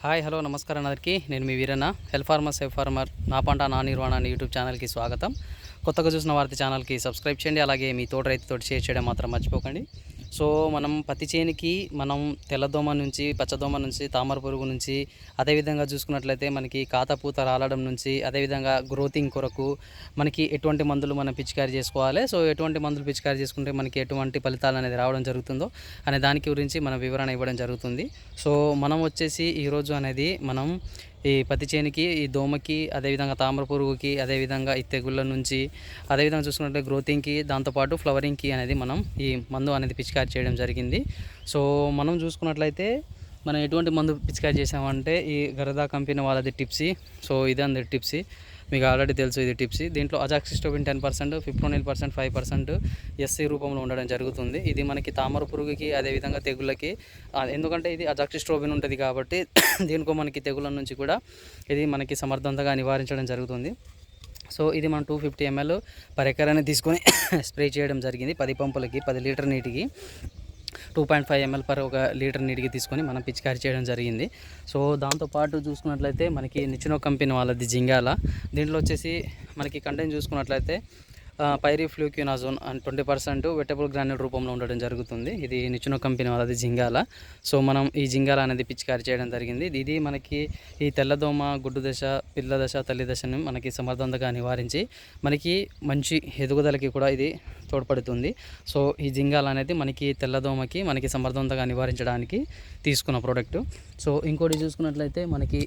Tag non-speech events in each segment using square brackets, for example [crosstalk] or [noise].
Hi hello నమస్కారం అందరికీ. నేను మీ Veeranna. Health farmer safe farmer నా పంట నా నిర్వహణ అనే యూట్యూబ్ ఛానల్కి స్వాగతం. కొత్తగా చూసిన వారి ఛానల్కి సబ్స్క్రైబ్ చేయండి. అలాగే మీ తోట రైతుతో షేర్ చేయడం మాత్రం మర్చిపోకండి. సో మనం పత్తి చేనికి మనం తెల్లదోమ నుంచి పచ్చదోమ నుంచి తామర పురుగు నుంచి అదేవిధంగా చూసుకున్నట్లయితే మనకి కాతపూత రాలడం నుంచి అదేవిధంగా గ్రోతింగ్ కొరకు మనకి ఎటువంటి మందులు మనం పిచికారీ చేసుకోవాలి. సో ఎటువంటి మందులు పిచికారీ చేసుకుంటే మనకి ఎటువంటి ఫలితాలు అనేది రావడం జరుగుతుందో అనే దానికి గురించి మనం వివరణ ఇవ్వడం జరుగుతుంది. సో మనం వచ్చేసి ఈరోజు అనేది మనం ఈ పత్తి చేనికి ఈ దోమకి అదేవిధంగా తామర పురుగుకి అదేవిధంగా ఈ తెగుళ్ళ నుంచి అదేవిధంగా చూసుకున్నట్లయితే గ్రోతింగ్కి దాంతోపాటు ఫ్లవరింగ్కి అనేది మనం ఈ మందు అనేది పిచికారి చేయడం జరిగింది. సో మనం చూసుకున్నట్లయితే మనం ఎటువంటి మందు పిచికారి చేసామంటే ఈ గరదా కంపెనీ వాళ్ళది టిప్సీ సో ఇదే అందరి టిప్సీ. మీకు ఆల్రెడీ తెలుసు ఇది టిప్స్ దీంట్లో azoxystrobin ten percent fipronil percent five percent SC రూపంలో ఉండడం జరుగుతుంది. ఇది మనకి తామర పురుగుకి అదేవిధంగా తెగుళ్ళకి ఎందుకంటే ఇది అజాక్సిస్ట్రోబిన్ ఉంటుంది కాబట్టి [coughs] దీనికో మనకి తెగుళ్ళ నుంచి కూడా ఇది మనకి సమర్థవంతంగా నివారించడం జరుగుతుంది. సో ఇది మనం టూ ఫిఫ్టీ ఎంఎల్ పర్ ఎకరాన్ని తీసుకొని [coughs] స్ప్రే చేయడం జరిగింది. పది పంపులకి పది లీటర్ నీటికి. Two point five ml per ఒక లీటర్ నీటికి తీసుకొని మనం పిచికారీ చేయడం జరిగింది. సో దాంతోపాటు చూసుకున్నట్లయితే మనకి నిచ్చినో కంపెనీ వాళ్ళది జింగాల. దీంట్లో వచ్చేసి మనకి కంటెంట్ చూసుకున్నట్లయితే పైరీ ఫ్లూక్యూనాజోన్ and twenty percent wettable granule రూపంలో ఉండడం జరుగుతుంది. ఇది నిచ్చునో కంపెనీ వాళ్ళది జింగాల. సో మనం ఈ జింగాల అనేది పిచికారీ చేయడం జరిగింది. ఇది మనకి ఈ తెల్లదోమ గుడ్డు దశ పిల్ల దశ తల్లి దశను మనకి సమర్థవంతంగా నివారించి మనకి మంచి ఎదుగుదలకి కూడా ఇది తోడ్పడుతుంది. సో ఈ జింగాల అనేది మనకి తెల్లదోమకి మనకి సమర్థవంతంగా నివారించడానికి తీసుకున్న ప్రోడక్ట్. సో ఇంకోటి చూసుకున్నట్లయితే మనకి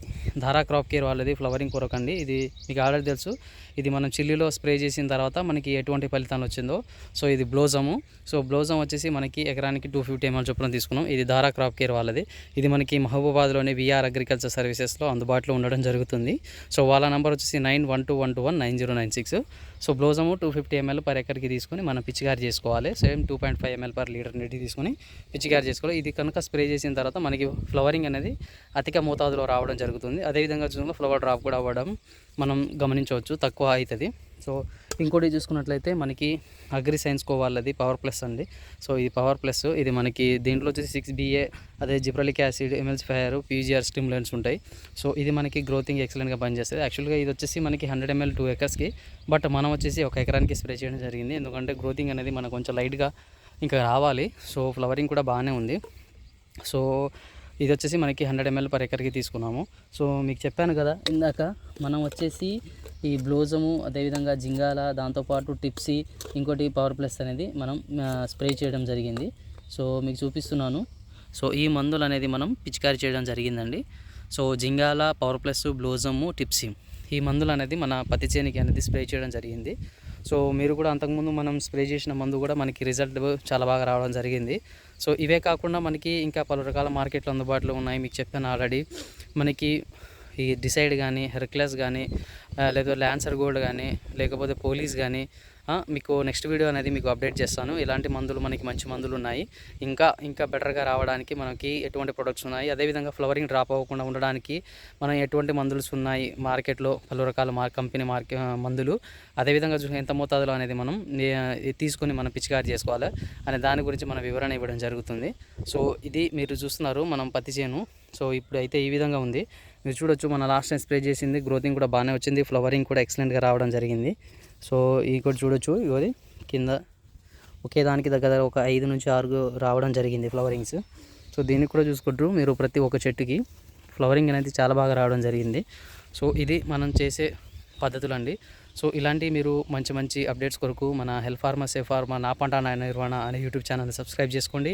ధారా క్రాప్ కేర్ వాళ్ళది ఫ్లవరింగ్ కొరకండి. ఇది మీకు ఆల్రెడీ తెలుసు. ఇది మనం చిల్లీలో స్ప్రే చేసిన తర్వాత మనకి ఎటువంటి ఫలితాలు వచ్చిందో. సో ఇది బ్లోజము. సో బ్లోజమ్ వచ్చేసి మనకి ఎకరానికి టూ ఫిఫ్టీ ఎంఎల్ చొప్పున తీసుకున్నాం. ఇది ధారా క్రాప్ కేర్ వాళ్ళది. ఇది మనకి మహబూబాద్లోని విఆర్ అగ్రికల్చర్ సర్వీసెస్లో అందుబాటులో ఉండడం జరుగుతుంది. సో వాళ్ళ నెంబర్ వచ్చేసి nine one two one two one nine zero nine six. So blossom two fifty ml per ఎకర్కి తీసుకొని మనం పిచికారి చేసుకోవాలి. Same two point five ml per litre నీటి తీసుకొని పిచికారి చేసుకోవాలి. ఇది కనుక స్ప్రే చేసిన తర్వాత మనకి ఫ్లవరింగ్ అనేది అధిక మోతాదులో రావడం జరుగుతుంది. అదేవిధంగా చూసుకుంటే ఫ్లవర్ డ్రాప్ కూడా అవ్వడం మనం గమనించవచ్చు. తక్కువ అవుతుంది. సో ఇంకోటి చూసుకున్నట్లయితే మనకి అగ్రి సైన్స్ కో వాళ్ళది పవర్ ప్లస్ అండి. సో ఇది పవర్ ప్లస్ ఇది మనకి దీంట్లో వచ్చేసి సిక్స్ బిఏ అదే జిబ్రలిక్ యాసిడ్ ఎమ్ఎల్స్ ఫైర్ పీజీఆర్ స్టిమ్లెంట్స్ ఉంటాయి. సో ఇది మనకి గ్రోతింగ్ ఎక్సలెంట్గా పనిచేస్తుంది. యాక్చువల్గా ఇది వచ్చేసి మనకి హండ్రెడ్ ఎంఎల్ టూ ఎకర్స్కి బట్ మనం వచ్చేసి ఒక ఎకరానికి స్ప్రే చేయడం జరిగింది. ఎందుకంటే గ్రోతింగ్ అనేది మనకు కొంచెం లైట్గా ఇంకా రావాలి. సో ఫ్లవరింగ్ కూడా బాగానే ఉంది. సో ఇది వచ్చేసి మనకి హండ్రెడ్ ఎంఎల్ పర్ ఎకర్కి తీసుకున్నాము. సో మీకు చెప్పాను కదా ఇందాక మనం వచ్చేసి ఈ బ్లోజము అదేవిధంగా జింగాల దాంతోపాటు టిప్సీ ఇంకోటి పవర్ ప్లస్ అనేది మనం స్ప్రే చేయడం జరిగింది. సో మీకు చూపిస్తున్నాను. సో ఈ మందులు అనేది మనం పిచికారీ చేయడం జరిగిందండి. సో జింగాల పవర్ ప్లస్ బ్లోజము టిప్సీ ఈ మందులు అనేది మన పత్తి చేనికి అనేది స్ప్రే చేయడం జరిగింది. సో మీరు కూడా అంతకుముందు మనం స్ప్రే చేసిన మందు కూడా మనకి రిజల్ట్ చాలా బాగా రావడం జరిగింది. సో ఇవే కాకుండా మనకి ఇంకా పలు రకాల మార్కెట్లు అందుబాటులో ఉన్నాయి. మీకు చెప్పాను ఆల్రెడీ మనకి ఈ డిసైడ్ కానీ హెర్క్లెస్ కానీ లేదా ల్యాన్సర్ గోల్డ్ కానీ లేకపోతే పోలీస్ కానీ మీకు నెక్స్ట్ వీడియో అనేది మీకు అప్డేట్ చేస్తాను. ఇలాంటి మందులు మనకి మంచి మందులు ఉన్నాయి. ఇంకా ఇంకా బెటర్గా రావడానికి మనకి ఎటువంటి ప్రొడక్ట్స్ ఉన్నాయి. అదేవిధంగా ఫ్లవరింగ్ డ్రాప్ అవ్వకుండా ఉండడానికి మనం ఎటువంటి మందులు ఉన్నాయి? మార్కెట్లో పలు రకాల మార్ కంపెనీ మార్కె మందులు. అదేవిధంగా చూసి ఎంత మోతాదులో అనేది మనం తీసుకొని మనం పిచికారి చేసుకోవాలి అనే దాని గురించి మన వివరణ ఇవ్వడం జరుగుతుంది. సో ఇది మీరు చూస్తున్నారు మనం పత్తి చేను. సో ఇప్పుడు అయితే ఈ విధంగా ఉంది. మీరు చూడొచ్చు మన లాస్ట్ టైం స్ప్రే చేసింది గ్రోతింగ్ కూడా బాగానే వచ్చింది. ఫ్లవరింగ్ కూడా ఎక్సలెంట్గా రావడం జరిగింది. సో ఇది కూడా చూడొచ్చు ఇది కింద. ఒకే దానికి దగ్గర దగ్గర ఒక ఐదు నుంచి ఆరు రావడం జరిగింది ఫ్లవరింగ్స్. సో దీనికి కూడా చూసుకుంటారు మీరు ప్రతి ఒక్క చెట్టుకి. ఫ్లవరింగ్ అనేది చాలా బాగా రావడం జరిగింది. సో ఇది మనం చేసే పద్ధతులు అండి సో ఇలాంటి మీరు మంచి మంచి అప్డేట్స్ కొరకు మన హెల్ప్ ఫార్మా సేఫ్ ఫార్మా నా పంట నా నిర్వహణ అనే యూట్యూబ్ ఛానల్ సబ్స్క్రైబ్ చేసుకోండి.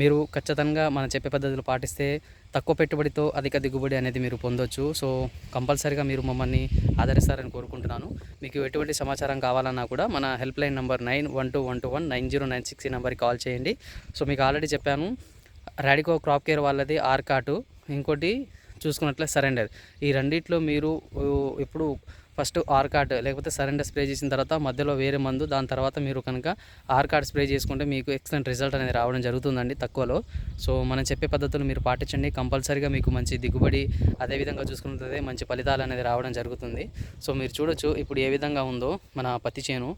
మీరు ఖచ్చితంగా మనం చెప్పే పద్ధతులు పాటిస్తే తక్కువ పెట్టుబడితో అధిక దిగుబడి అనేది మీరు పొందొచ్చు. సో కంపల్సరీగా మీరు మమ్మల్ని ఆదరిస్తారని కోరుకుంటున్నాను. మీకు ఎటువంటి సమాచారం కావాలన్నా కూడా మన help line number nine one two one two one nine zero nine six ఈ నెంబర్కి కాల్ చేయండి. సో మీకు ఆల్రెడీ చెప్పాను రాడికో క్రాప్ కేర్ వాళ్ళది ఆర్కాటు. ఇంకోటి చూసుకున్నట్లే సరెండర్. ఈ రెండిట్లో మీరు ఎప్పుడు ఫస్ట్ ఆర్కాట్ లేకపోతే సరెండర్ స్ప్రే చేసిన తర్వాత మధ్యలో వేరే మందు దాని తర్వాత మీరు కనుక ఆర్కాట్ స్ప్రే చేసుకుంటే మీకు ఎక్సలెంట్ రిజల్ట్ అనేది రావడం జరుగుతుందండి తక్కువలో. సో మనం చెప్పే పద్ధతులు మీరు పాటించండి. కంపల్సరీగా మీకు మంచి దిగుబడి అదేవిధంగా చూసుకుంటే మంచి ఫలితాలు అనేది రావడం జరుగుతుంది. సో మీరు చూడొచ్చు ఇప్పుడు ఏ విధంగా ఉందో మన పత్తి చేను.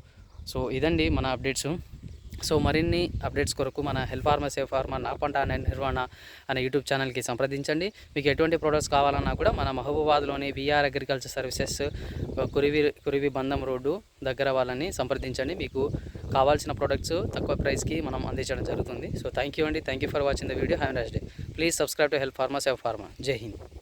సో ఇదండి మన అప్డేట్స్. సో మరిన్ని అప్డేట్స్ కొరకు మన హెల్ప్ ఫార్మర్ సేఫ్ ఫార్మర్ నా పంట అనే నిర్వహణ అనే యూట్యూబ్ ఛానల్కి సంప్రదించండి. మీకు ఎటువంటి ప్రోడక్ట్స్ కావాలన్నా కూడా మన మహబూబాద్లోని BR agriculture services Kurivi Kurivi బంధం రోడ్డు దగ్గర వాళ్ళని సంప్రదించండి. మీకు కావాల్సిన ప్రోడక్ట్స్ తక్కువ ప్రైస్కి మనం అందించడం జరుగుతుంది. సో థ్యాంక్ యూ అండి. Thank you for watching the video. Have nice day. Please subscribe to help farmer safe farmer. జై హింద్.